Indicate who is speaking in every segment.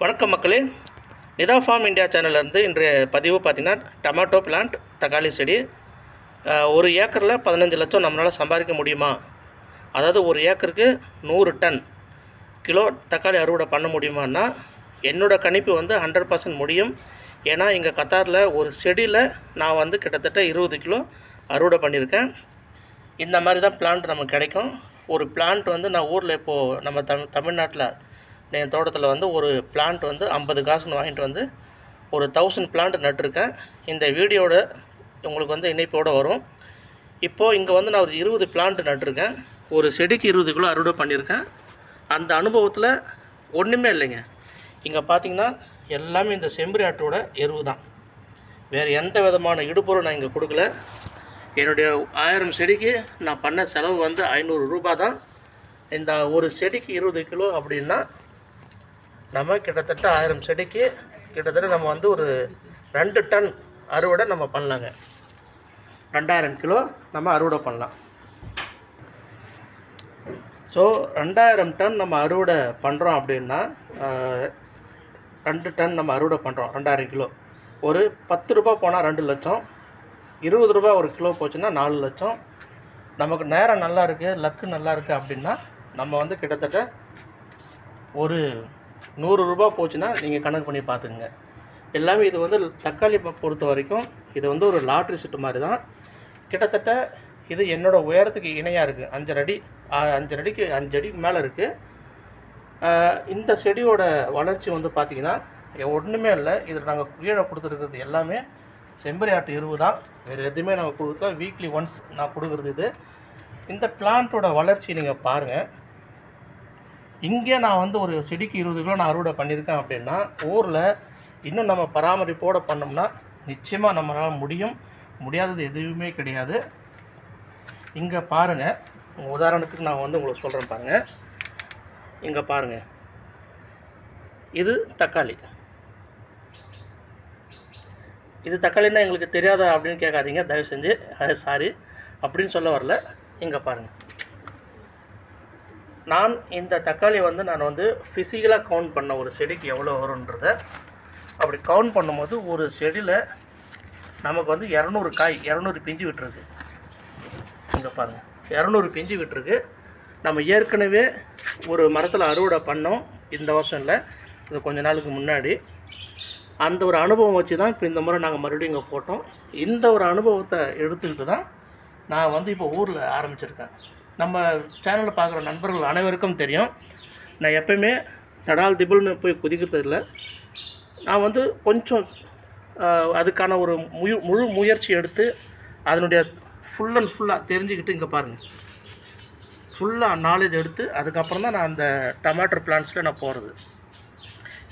Speaker 1: வணக்கம் மக்களே. Nita form India சேனல்லேருந்து இன்றைய பதிவு பார்த்திங்கன்னா டமாட்டோ பிளான்ட் தக்காளி செடி. ஒரு ஏக்கரில் பதினஞ்சு லட்சம் நம்மளால் சம்பாதிக்க முடியுமா? அதாவது ஒரு ஏக்கருக்கு நூறு டன் கிலோ தக்காளி அறுவடை பண்ண முடியுமான்னா என்னோடய கணிப்பு வந்து ஹண்ட்ரட் பர்சன்ட் முடியும். ஏன்னா இங்கே கத்தாரில் ஒரு செடியில் நான் வந்து கிட்டத்தட்ட இருபது கிலோ அறுவடை பண்ணியிருக்கேன். இந்த மாதிரி தான் பிளான்ட் நமக்கு கிடைக்கும். ஒரு பிளான்ட் வந்து நான் ஊரில் இப்போது நம்ம தமிழ் தமிழ்நாட்டில் என் தோட்டத்தில் வந்து ஒரு பிளான்ட் வந்து ஐம்பது காசுன்னு வாங்கிட்டு வந்து ஒரு தௌசண்ட் பிளான்ட் நட்டிருக்கேன். இந்த வீடியோட உங்களுக்கு வந்து இணைப்போடு வரும். இப்போது இங்கே வந்து நான் ஒரு இருபது பிளான்ட் நட்டிருக்கேன். ஒரு செடிக்கு இருபது கிலோ அறுவடை பண்ணியிருக்கேன் அந்த அனுபவத்தில் ஒன்றுமே இல்லைங்க. இங்கே பார்த்தீங்கன்னா எல்லாமே இந்த செம்பரி ஆட்டோட எருவு தான். வேறு எந்த விதமான இடுபொருள் நான் இங்கே கொடுக்கல. என்னுடைய ஆயிரம் செடிக்கு நான் பண்ண செலவு வந்து ஐநூறு ரூபா தான். இந்த ஒரு செடிக்கு இருபது கிலோ அப்படின்னா நம்ம கிட்டத்தட்ட ஆயிரம் செடிக்கு கிட்டத்தட்ட நம்ம வந்து ஒரு ரெண்டு டன் அறுவடை நம்ம பண்ணலாங்க. ரெண்டாயிரம் கிலோ நம்ம அறுவடை பண்ணலாம். ஸோ ரெண்டாயிரம் டன் நம்ம அறுவடை பண்ணுறோம் அப்படின்னா ரெண்டு டன் நம்ம அறுவடை பண்ணுறோம் ரெண்டாயிரம் கிலோ. ஒரு பத்து ரூபா போனால் ரெண்டு லட்சம். இருபது ரூபாய் ஒரு கிலோ போச்சுன்னா நாலு லட்சம். நமக்கு நேரம் நல்லா இருக்குது லக்கு நல்லா இருக்குது அப்படின்னா நம்ம வந்து கிட்டத்தட்ட ஒரு நூறு ரூபா போச்சுன்னா நீங்கள் கணக்கு பண்ணி பார்த்துக்குங்க எல்லாமே இது வந்து தக்காளி பொறுத்த வரைக்கும் இது வந்து ஒரு லாட்ரி செட்டு மாதிரி தான். கிட்டத்தட்ட இது என்னோடய உயரத்துக்கு இணையாக இருக்குது அஞ்சரை அடி அஞ்சரை அடிக்கு அஞ்சு அடிக்கு மேலே இருக்குது இந்த செடியோட வளர்ச்சி வந்து பார்த்திங்கன்னா ஒன்றுமே இல்லை. இதில் நாங்கள் கீழே கொடுத்துருக்கிறது எல்லாமே செம்பரி ஆட்டு எருவு தான். வேறு எதுவுமே நாங்கள் கொடுக்கல. வீக்லி ஒன்ஸ் நான் கொடுக்குறது இது. இந்த பிளான்ட்டோட வளர்ச்சி நீங்கள் பாருங்கள் இங்கே நான் வந்து ஒரு செடிக்கு இருபது கிலோ நான் அறுவடை பண்ணியிருக்கேன் அப்படின்னா ஊரில் இன்னும் நம்ம பராமரிப்போடு பண்ணோம்னா நிச்சயமாக நம்மளால் முடியும். முடியாதது எதுவுமே கிடையாது. இங்கே பாருங்கள் உதாரணத்துக்கு நான் வந்து உங்களுக்கு சொல்கிறேன் பாருங்கள் இங்கே பாருங்கள் இது தக்காளி. இது தக்காளின்னா எங்களுக்கு தெரியாதா அப்படின்னு கேட்காதீங்க. தயவு செஞ்சு அது சாரி. அப்படின்னு சொல்ல வரல. இங்கே பாருங்கள் நான் இந்த தக்காளி வந்து நான் வந்து ஃபிசிக்கலாக கவுண்ட் பண்ண ஒரு செடிக்கு எவ்வளோ வரும்ன்றத அப்படி கவுண்ட் பண்ணும்போது ஒரு செடியில் நமக்கு வந்து இரநூறு காய் இரநூறு பிஞ்சு விட்டுருக்கு. இங்கே பாருங்கள் இரநூறு பிஞ்சு விட்டுருக்கு. நம்ம ஏற்கனவே ஒரு மரத்தில் அறுவடை பண்ணோம். இந்த வருஷம் இல்லை. இது கொஞ்ச நாளுக்கு முன்னாடி. அந்த ஒரு அனுபவம் வச்சு தான் இப்போ இந்த முறை நாங்கள் மறுபடியும் இங்கே போட்டோம். இந்த ஒரு அனுபவத்தை எடுத்துக்கிட்டு தான் நான் வந்து இப்போ ஊரில் ஆரம்பிச்சிருக்கேன். நம்ம சேனலில் பார்க்குற நண்பர்கள் அனைவருக்கும் தெரியும். நான் எப்பயுமே தடால் திபுல்னு போய் குதிக்கிறது இல்லை நான் வந்து கொஞ்சம் அதுக்கான ஒரு முயு முழு முயற்சி எடுத்து அதனுடைய ஃபுல் அண்ட் ஃபுல்லாக தெரிஞ்சுக்கிட்டு இங்கே பாருங்கள் ஃபுல்லாக நாலேஜ் எடுத்து அதுக்கப்புறம் தான் நான் அந்த டமாட்டர் பிளான்ட்ஸில் நான் போகிறது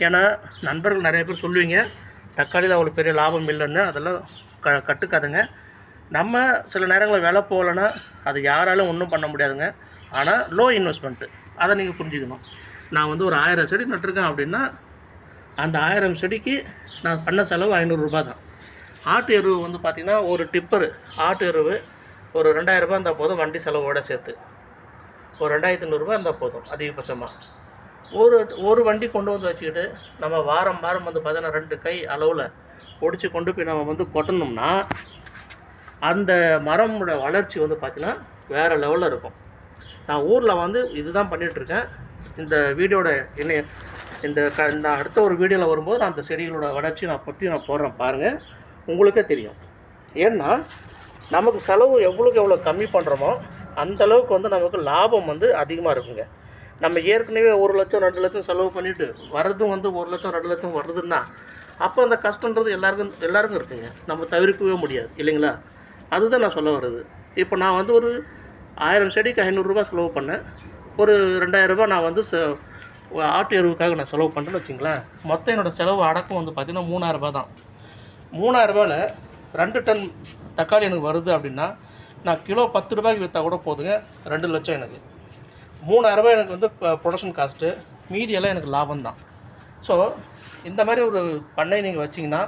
Speaker 1: ஏன்னா நண்பர்கள் நிறைய பேர் சொல்லுவீங்க தக்காளியில் அவ்வளோ பெரிய லாபம் இல்லைன்னு அதெல்லாம் க கட்டுக்காதுங்க. நம்ம சில நேரங்களில் விலை போகலன்னா அது யாராலும் ஒன்றும் பண்ண முடியாதுங்க. ஆனால் லோ இன்வெஸ்ட்மெண்ட்டு அதை நீங்கள் புரிஞ்சுக்கணும். நான் வந்து ஒரு ஆயிரம் செடி நட்டிருக்கேன் அப்படின்னா அந்த ஆயிரம் செடிக்கு நான் பண்ண செலவு ஐநூறுரூபா தான். ஆட்டு எருவு வந்து பார்த்திங்கன்னா ஒரு டிப்பரு ஆட்டு எருவு ஒரு ரெண்டாயிரரூபா இருந்தால் போதும் வண்டி செலவோடு சேர்த்து. ஒரு ரெண்டாயிரத்தி நூறுரூபா இருந்தால் போதும் அதிகபட்சமாக ஒரு ஒரு வண்டி கொண்டு வந்து வச்சுக்கிட்டு நம்ம வாரம் வாரம் வந்து பார்த்தீங்கன்னா ரெண்டு கை அளவில் பிடிச்சி கொண்டு போய் நம்ம வந்து கொட்டணும்னா அந்த மரமோட வளர்ச்சி வந்து பார்த்திங்கன்னா வேறு லெவலில் இருக்கும். நான் ஊரில் வந்து இதுதான் பண்ணிகிட்ருக்கேன் இந்த வீடியோட என்ன இந்த க இந்த அடுத்த ஒரு வீடியோவில் வரும்போது நான் அந்த செடிகளோட வளர்ச்சி நான் பற்றி நான் போடுறேன் பாருங்கள் உங்களுக்கே தெரியும். ஏன்னா நமக்கு செலவு எவ்வளோக்கு எவ்வளோ கம்மி பண்ணுறோமோ அந்தளவுக்கு வந்து நமக்கு லாபம் வந்து அதிகமாக இருக்குங்க. நம்ம ஏற்கனவே ஒரு லட்சம் ரெண்டு லட்சம் செலவு பண்ணிவிட்டு வர்றதும் வந்து ஒரு லட்சம் ரெண்டு லட்சம் வருதுன்னா அப்போ அந்த கஷ்டன்றது எல்லாருக்கும் எல்லாருக்கும் இருக்குங்க. நம்ம தவிர்க்கவே முடியாது. இல்லைங்களா? அதுதான் நான் சொல்ல வர்றது. இப்போ நான் வந்து ஒரு ஆயிரம் செடிக்கு ஐநூறுரூபா செலவு பண்ணேன். ஒரு ரெண்டாயிரரூபா நான் வந்து ச ஆட்டு எருவுக்காக நான் செலவு பண்ணுறேன்னு வச்சுங்களேன். மொத்தம் என்னோடய செலவு அடக்கம் வந்து பார்த்திங்கன்னா மூணாயிரரூபா தான். மூணாயிரரூபாவில் ரெண்டு டன் தக்காளி எனக்கு வருது அப்படின்னா நான் கிலோ பத்து ரூபாய்க்கு விற்றா கூட போதுங்க ரெண்டு லட்சம் எனக்கு. மூணாயிரரூபா எனக்கு வந்து ப்ரொடக்ஷன் காஸ்ட்டு மீதியெல்லாம் எனக்கு லாபம் தான் ஸோ இந்த மாதிரி ஒரு பண்ணை நீங்கள் வச்சிங்கன்னா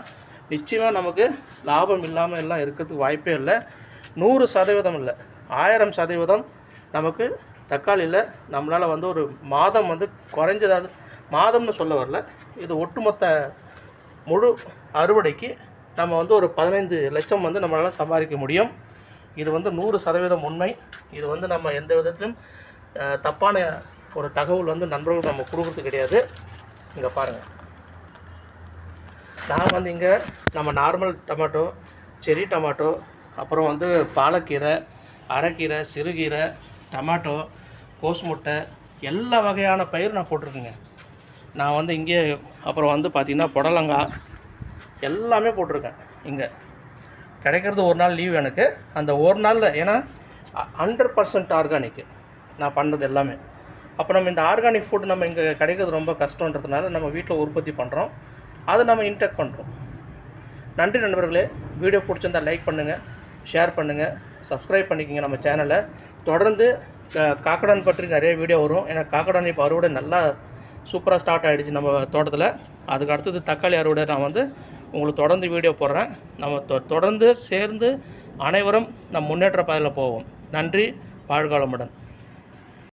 Speaker 1: நிச்சயமாக நமக்கு லாபம் இல்லாமல் எல்லாம் இருக்கிறதுக்கு வாய்ப்பே இல்லை. நூறு சதவீதம் இல்லை. ஆயிரம் சதவீதம் நமக்கு தக்காளியில் நம்மளால் வந்து ஒரு மாதம் வந்து குறைஞ்சதாவது மாதம்னு சொல்ல வரல. இது ஒட்டுமொத்த முழு அறுவடைக்கு நம்ம வந்து ஒரு பதினைந்து லட்சம் வந்து நம்மளால் சம்பாதிக்க முடியும். இது வந்து நூறு சதவீதம் உண்மை. இது வந்து நம்ம எந்த விதத்திலும் தப்பான ஒரு தகவல் வந்து நண்பர்கள் நம்ம கொடுக்குறது கிடையாது. இங்கே பாருங்கள் நான் வந்து இங்கே நம்ம நார்மல் டொமேட்டோ செரி டொமேட்டோ அப்புறம் வந்து பாலக்கீரை அரைக்கீரை சிறுகீரை டொமேட்டோ கோஸ் முட்டை எல்லா வகையான பயிர் நான் போட்டிருக்கேங்க. நான் வந்து இங்கே அப்புறம் வந்து பார்த்திங்கன்னா புடலங்காய் எல்லாமே போட்டிருக்கேன் இங்கே. கிடைக்கிறது ஒரு நாள் லீவ் எனக்கு. அந்த ஒரு நாளில் ஏன்னா ஹண்ட்ரட் பர்சன்ட் ஆர்கானிக்கு நான் பண்ணுறது எல்லாமே. அப்போ நம்ம இந்த ஆர்கானிக் ஃபுட் நம்ம இங்கே கிடைக்கிறது ரொம்ப கஷ்டன்றதுனால நம்ம வீட்டில் உற்பத்தி பண்ணுறோம் அதை நம்ம இன்டெக்ட் பண்ணுறோம் நன்றி நண்பர்களே. வீடியோ பிடிச்சிருந்தா லைக் பண்ணுங்கள் ஷேர் பண்ணுங்கள் சப்ஸ்கிரைப் பண்ணிக்கோங்க நம்ம சேனலை தொடர்ந்து காக்கடான் பற்றி நிறைய வீடியோ வரும். ஏன்னா காக்கடான் இப்போ அறுவடை நல்லா சூப்பராக ஸ்டார்ட் ஆகிடுச்சு நம்ம தோட்டத்தில். அதுக்கு அடுத்தது தக்காளி அறுவடை நான் வந்து உங்களுக்கு தொடர்ந்து வீடியோ போடுறேன். நம்ம தொ- தொடர்ந்து சேர்ந்து அனைவரும் நம் முன்னேற்ற பாதையில் போவோம். நன்றி வாழ்காலமுடன்